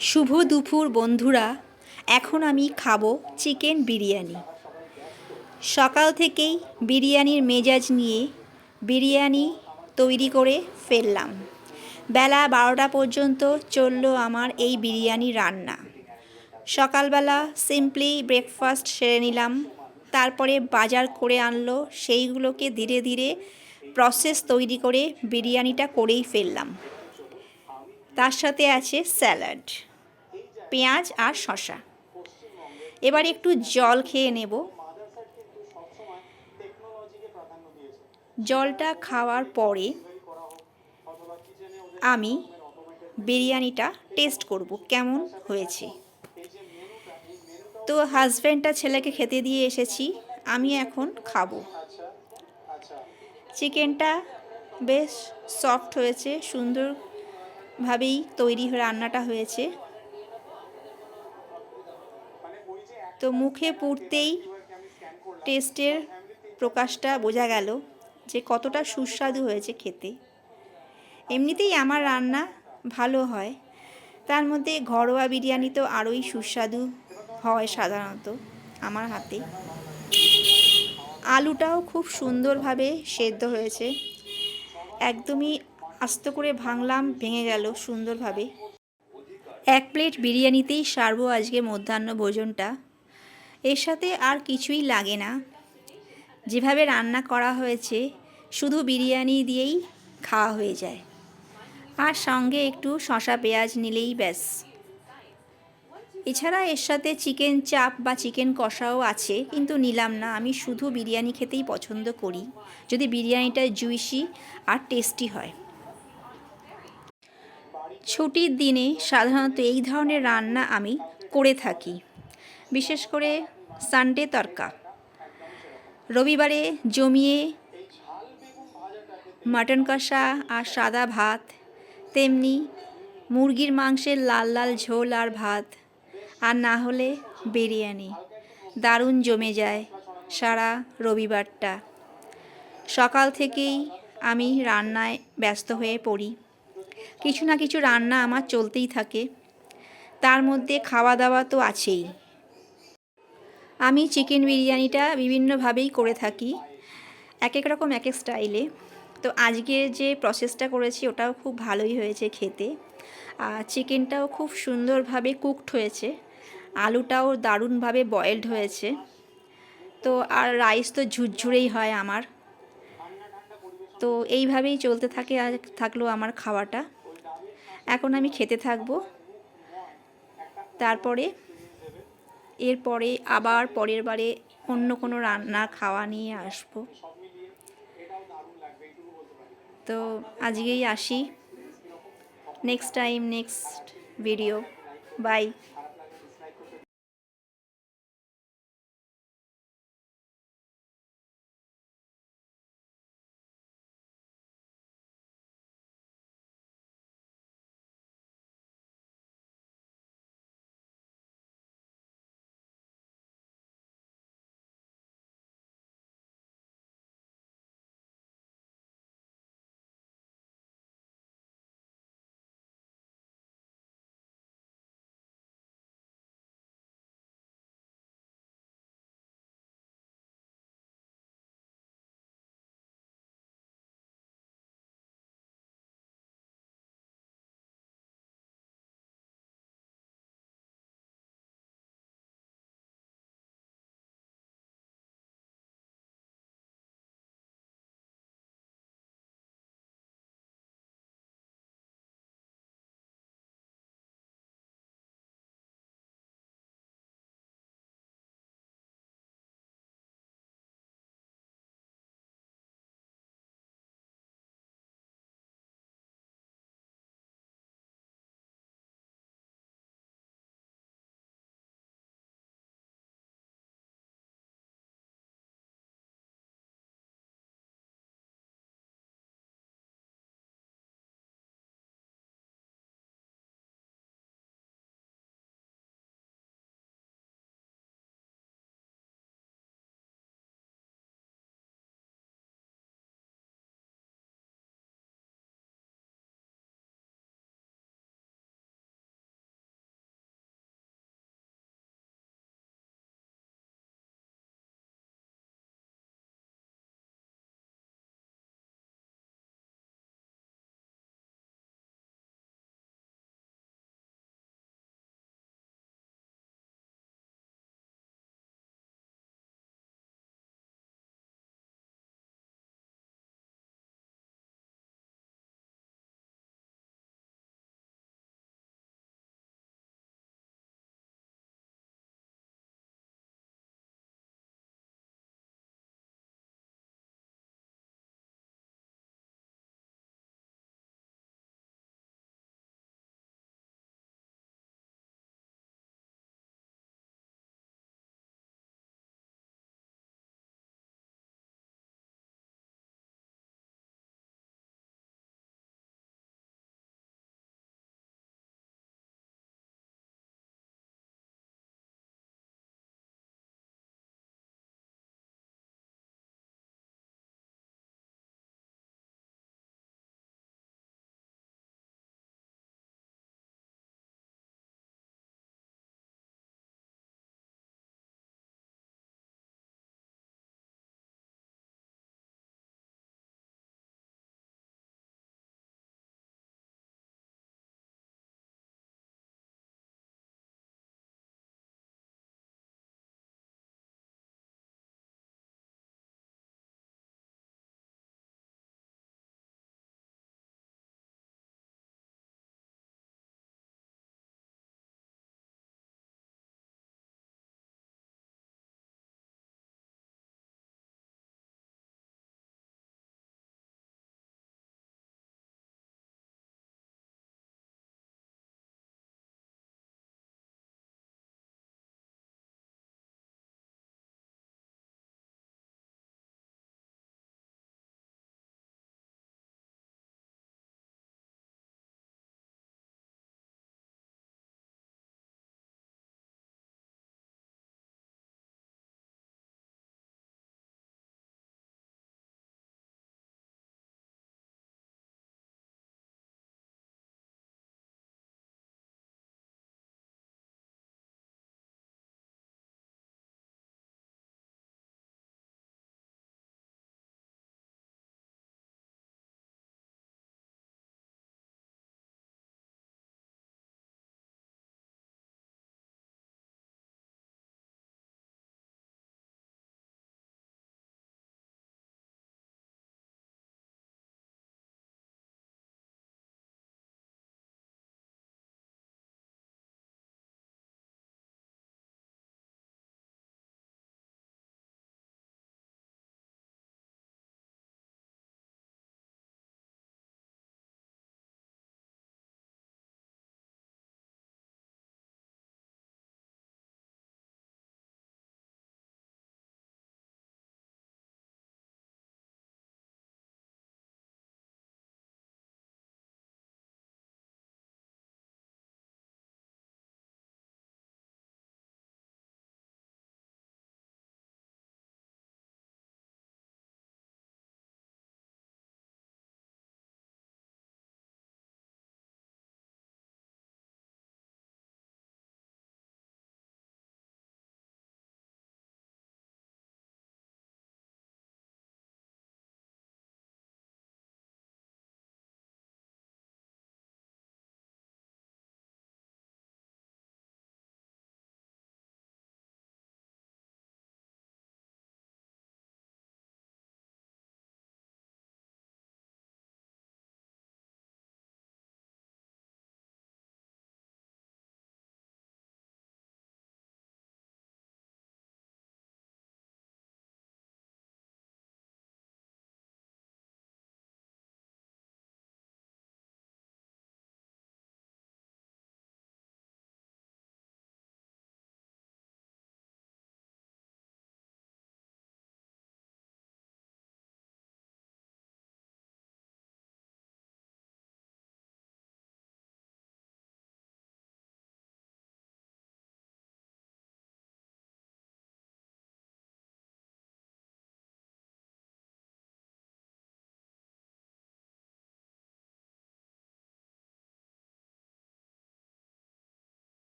শুভ দুপুর, বন্ধুরা। এখন আমি খাব চিকেন বিরিয়ানি। সকাল থেকেই বিরিয়ানির মেজাজ নিয়ে বিরিয়ানি তৈরি করে ফেললাম। বেলা বারোটা পর্যন্ত চলল আমার এই বিরিয়ানি রান্না। সকালবেলা সিম্পলি ব্রেকফাস্ট সেরে নিলাম। তারপরে বাজার করে আনলো, সেইগুলোকে ধীরে ধীরে প্রসেস তৈরি করে বিরিয়ানিটা করেই ফেললাম। তার সাথে আছে স্যালাড পেঁয়াজ আর শশা এবার একটু জল খেয়ে নেব। জলটা খাওয়ার পরে আমি বিরিয়ানিটা টেস্ট করব, কেমন হয়েছে। তো হাজব্যান্ডটা ছেলেকে খেতে দিয়ে এসেছি, আমি এখন খাব। চিকেনটা বেশ সফট হয়েছে, সুন্দরভাবেই তৈরি রান্নাটা হয়েছে। তো মুখে পুড়তেই টেস্টের প্রকাশটা বোঝা গেল যে কতটা সুস্বাদু হয়েছে খেতে। এমনিতেই আমার রান্না ভালো হয়, তার মধ্যে ঘরোয়া বিরিয়ানি তো আরোই সুস্বাদু হয় সাধারণত আমার হাতে। আলুটাও খুব সুন্দরভাবে সেদ্ধ হয়েছে, একদমই আস্ত করে ভাঙলাম, ভেঙে গেল সুন্দরভাবে। এক প্লেট বিরিয়ানিতেই সারবো আজকে মধ্যাহ্ন ভোজনটা। এর সাথে আর কিছুই লাগে না। যেভাবে রান্না করা হয়েছে, শুধু বিরিয়ানি দিয়েই খাওয়া হয়ে যায়। আর সঙ্গে একটু শশা পেঁয়াজ নিলেই ব্যাস। এছাড়া এর সাথে চিকেন চাপ বা চিকেন কষাও আছে, কিন্তু নিলাম না। আমি শুধু বিরিয়ানি খেতেই পছন্দ করি, যদি বিরিয়ানিটা জুইসি আর টেস্টি হয়। ছুটির দিনে সাধারণত এই ধরনের রান্না আমি করে থাকি। বিশেষ করে সানডে তরকা। রবিবারে জমিয়ে মাটন কষা আর সাদা ভাত, তেমনি মুরগির মাংসের লাল লাল ঝোল আর ভাত, আর না হলে বিরিয়ানি। দারুণ জমে যায় সারা রবিবারটা। সকাল থেকেই আমি রান্নায় ব্যস্ত হয়ে পড়ি। কিছু না কিছু রান্না আমার চলতেই থাকে। তার মধ্যে খাওয়া দাওয়া তো আছেই। আমি চিকেন বিরিয়ানিটা বিভিন্নভাবেই করে থাকি, এক এক রকম, এক এক স্টাইলে। তো আজকে যে প্রসেসটা করেছি, ওটাও খুব ভালোই হয়েছে খেতে। আর চিকেনটাও খুব সুন্দরভাবে কুকড হয়েছে। আলুটাও দারুণভাবে বয়েলড হয়েছে। তো আর রাইস তো ঝুরঝুরেই হয় আমার। তো এইভাবেই চলতে থাকে, আর থাকল আমার খাওয়াটা। এখন আমি খেতে থাকব। তারপরে এরপরে আবার পরের বারে অন্য কোনো রান্না খাওয়া নিয়ে আসব। তো আজকেই আসি। Next time next video bye